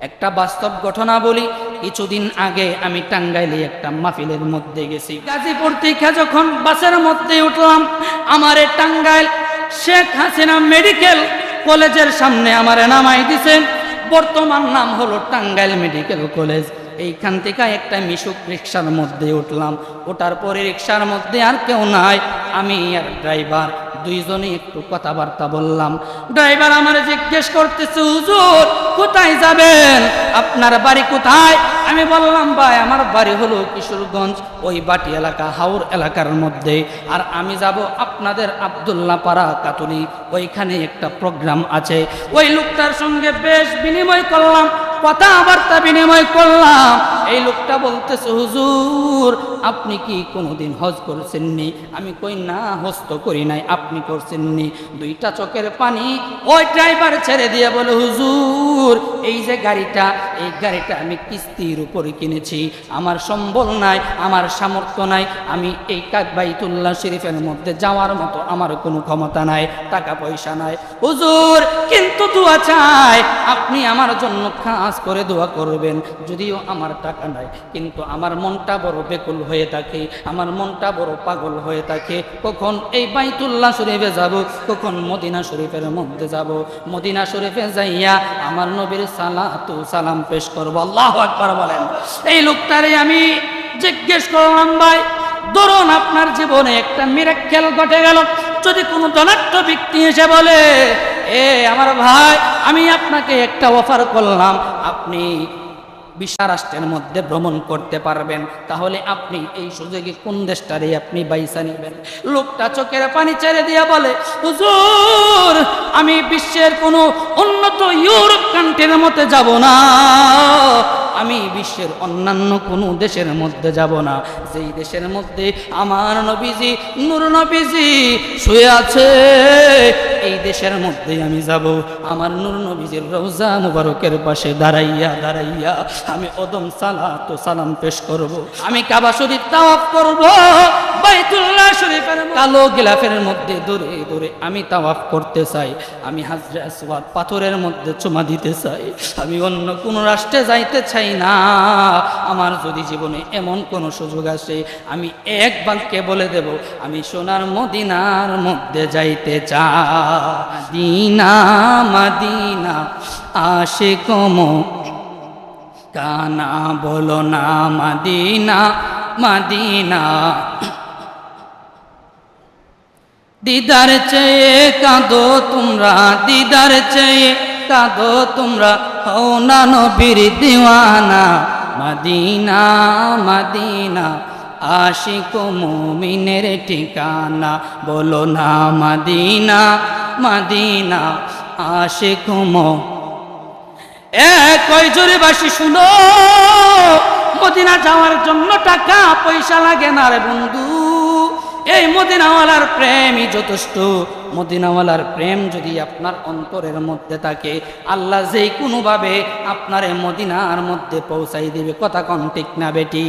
একটা বাস্তব ঘটনা বলি কিছুদিন আগে আমি টাঙ্গাইলে একটা মাহফিলের মধ্যে গেছি। গাজীপুর থেকে যখন বাসের মধ্যে উঠলাম, আমারে টাঙ্গাইল শেখ হাসিনা মেডিকেল কলেজের সামনে আমারে নামাই দিছেন। বর্তমান নাম হলো টাঙ্গাইল মেডিকেল কলেজ। এইখান থেকে একটা মিশুক রিক্সার মধ্যে উঠলাম। ওঠার পরে রিক্সার মধ্যে আর কেউ নাই। আমি আর ড্রাইভার দুইজনে একটু কথাবার্তা বললাম। ড্রাইভার আমার জিজ্ঞেস করতেছে, হুজুর, কোথায় যাবেন? আপনার বাড়ি কোথায়? আমি বললাম, ভাই, আমার বাড়ি হলো কিশোরগঞ্জ, ওই বাটি এলাকা, হাওর এলাকার মধ্যে। আর আমি যাব আপনাদের আবদুল্লাহ পাড়া কাতুলি ওইখানে একটা প্রোগ্রাম আছে। ওই লোকটার সঙ্গে বেশ বিনিময় করলাম, কথাবার্তা বিনিময় করলাম। এই লোকটা বলতেছে, হুজুর, আপনি কি কোনোদিন হজ করছেননি? আমি কই, না, হস্ত করি নাই, আপনি করছেননি। দুইটা চোখের পানি ওই ড্রাইভার ছেড়ে দিয়ে বলে, হুজুর, এই যে গাড়িটা, এই গাড়িটা আমি কিস্তির উপরে কিনেছি। আমার সম্বল নাই, আমার সামর্থ্য নাই, আমি এই বাইতুল্লাহ শরীফের মধ্যে যাওয়ার মতো আমার কোনো ক্ষমতা নাই, টাকা পয়সা নাই। হুজুর, কিন্তু দোয়া চাই, আপনি আমার জন্য কাজ করে দোয়া করবেন। যদিও আমার টাকা নাই। কিন্তু আমার মনটা বড় বেকুল হয়ে থাকে, আমার মনটা বড় পাগল হয়ে থাকে। কখন এই বাইতুল্লাহ শরীফে যাব, কখন মদিনা শরীফের মধ্যে যাব। মদিনা শরীফে যাইয়া আমার নবীর সালাতু সালাম পেশ করব। আল্লাহ আকবার বলেন। এই লোকটারে আমি জিজ্ঞেস করলাম, ভাই, ধরুন আপনার জীবনে একটা মিরাক্কেল ঘটে গেল। যদি কোনো ধনাঢ্য ব্যক্তি এসে বলে, এ আমার ভাই, আমি আপনাকে একটা অফার করলাম। আপনি বিশ্ব রাষ্ট্রের মধ্যে ভ্রমণ করতে পারবেন। তাহলে আপনি এই সুযোগে কোন দেশটারে আপনি বাইসা নেবেন? লোকটা চোখের পানি ছেড়ে দিয়ে বলে, হুজুর, আমি বিশ্বের কোনো উন্নত ইউরোপ কান্ট্রির মধ্যে যাব না। আমি বিশ্বের অন্যান্য কোনো দেশের মধ্যে যাব না। যেই দেশের মধ্যে আমার নবীজি, নূর নবীজি শুয়ে আছে এই দেশের মধ্যে আমি যাব। আমার নূর নবীজির রোজা মুবারকের পাশে দাঁড়াইয়া দাঁড়াইয়া আমি ওদম সালাত তো সালাম পেশ করব। আমি কাবা শরীফ তাওয়াফ করব। বাইতুল্লাহ শরীফের কালো গিলাফের মধ্যে দূরে দূরে আমি তাওয়াফ করতে চাই, আমি হাজরা আসওয়াদ পাথরের মধ্যে চুমা দিতে চাই, আমি অন্য কোন রাষ্ট্রে যাইতে চাই না। আমার যদি জীবনে এমন কোন সুযোগ আসে, আমি এক বাক্যে বলে দেব, আমি সোনার মদিনার মধ্যে যাইতে চাই দিনা মদিনা আশে কম কানা বলো না মদিনা মদিনা। দিদার চেয়ে কাঁদো তোমরা, দিদার চেয়ে কাঁদো তোমরা। হও না নবীর দিওয়ানা, মদিনা মদিনা, আশিক মুমিনের ঠিকানা। বলো না মদিনা মদিনা, আশিক মো। এক জোরে বাসি শুনো, মদিনা যাওয়ার জন্য টাকা, পয়সা লাগে না রে বন্ধু। এই মদিনাওয়ালার প্রেমই যথেষ্ট। মদিনাওয়ালার প্রেম যদি আপনার অন্তরের মধ্যে থাকে, আল্লাহ যেই কোনোভাবে আপনার মদিনার মধ্যে পৌঁছাই দিবে, কথা কন ঠিক না বেটি।